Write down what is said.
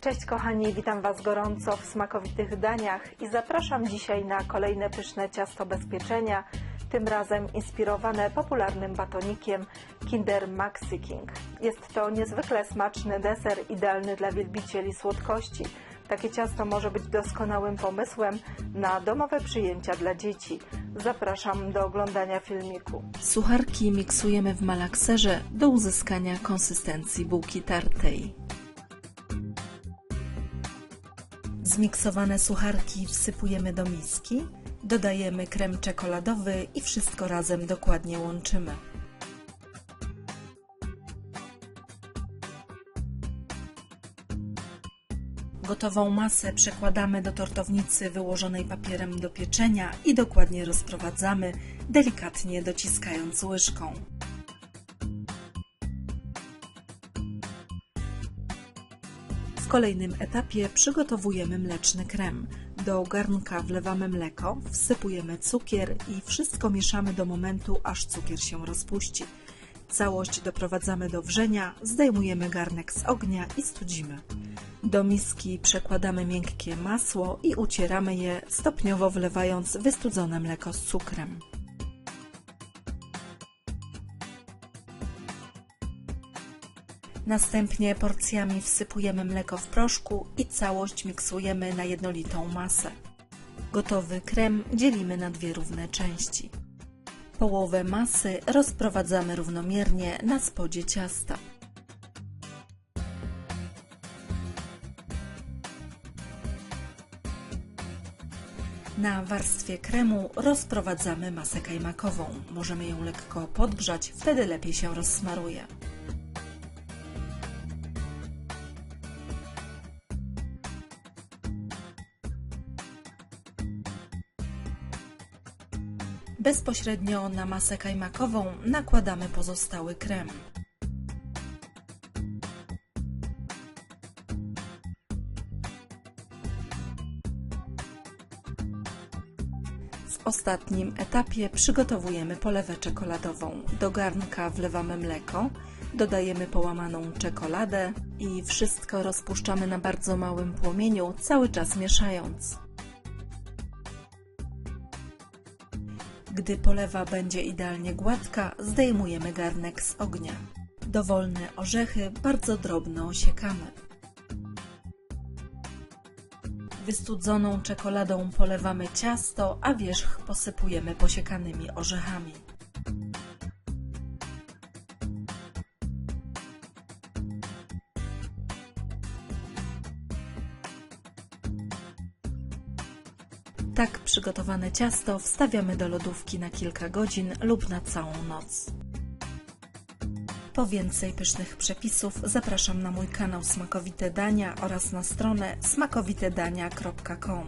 Cześć kochani, witam Was gorąco w smakowitych daniach i zapraszam dzisiaj na kolejne pyszne ciasto bezpieczenia, tym razem inspirowane popularnym batonikiem Kinder Maxi King. Jest to niezwykle smaczny deser, idealny dla wielbicieli słodkości. Takie ciasto może być doskonałym pomysłem na domowe przyjęcia dla dzieci. Zapraszam do oglądania filmiku. Sucharki miksujemy w malakserze do uzyskania konsystencji bułki tartej. Zmiksowane sucharki wsypujemy do miski, dodajemy krem czekoladowy i wszystko razem dokładnie łączymy. Gotową masę przekładamy do tortownicy wyłożonej papierem do pieczenia i dokładnie rozprowadzamy, delikatnie dociskając łyżką. Kolejnym etapie przygotowujemy mleczny krem. Do garnka wlewamy mleko, wsypujemy cukier i wszystko mieszamy do momentu, aż cukier się rozpuści. Całość doprowadzamy do wrzenia, zdejmujemy garnek z ognia i studzimy. Do miski przekładamy miękkie masło i ucieramy je, stopniowo wlewając wystudzone mleko z cukrem. Następnie porcjami wsypujemy mleko w proszku i całość miksujemy na jednolitą masę. Gotowy krem dzielimy na dwie równe części. Połowę masy rozprowadzamy równomiernie na spodzie ciasta. Na warstwie kremu rozprowadzamy masę kajmakową. Możemy ją lekko podgrzać, wtedy lepiej się rozsmaruje. Bezpośrednio na masę kajmakową nakładamy pozostały krem. W ostatnim etapie przygotowujemy polewę czekoladową. Do garnka wlewamy mleko, dodajemy połamaną czekoladę i wszystko rozpuszczamy na bardzo małym płomieniu, cały czas mieszając. Gdy polewa będzie idealnie gładka, zdejmujemy garnek z ognia. Dowolne orzechy bardzo drobno osiekamy. Wystudzoną czekoladą polewamy ciasto, a wierzch posypujemy posiekanymi orzechami. Tak przygotowane ciasto wstawiamy do lodówki na kilka godzin lub na całą noc. Po więcej pysznych przepisów zapraszam na mój kanał Smakowite Dania oraz na stronę smakowitedania.com.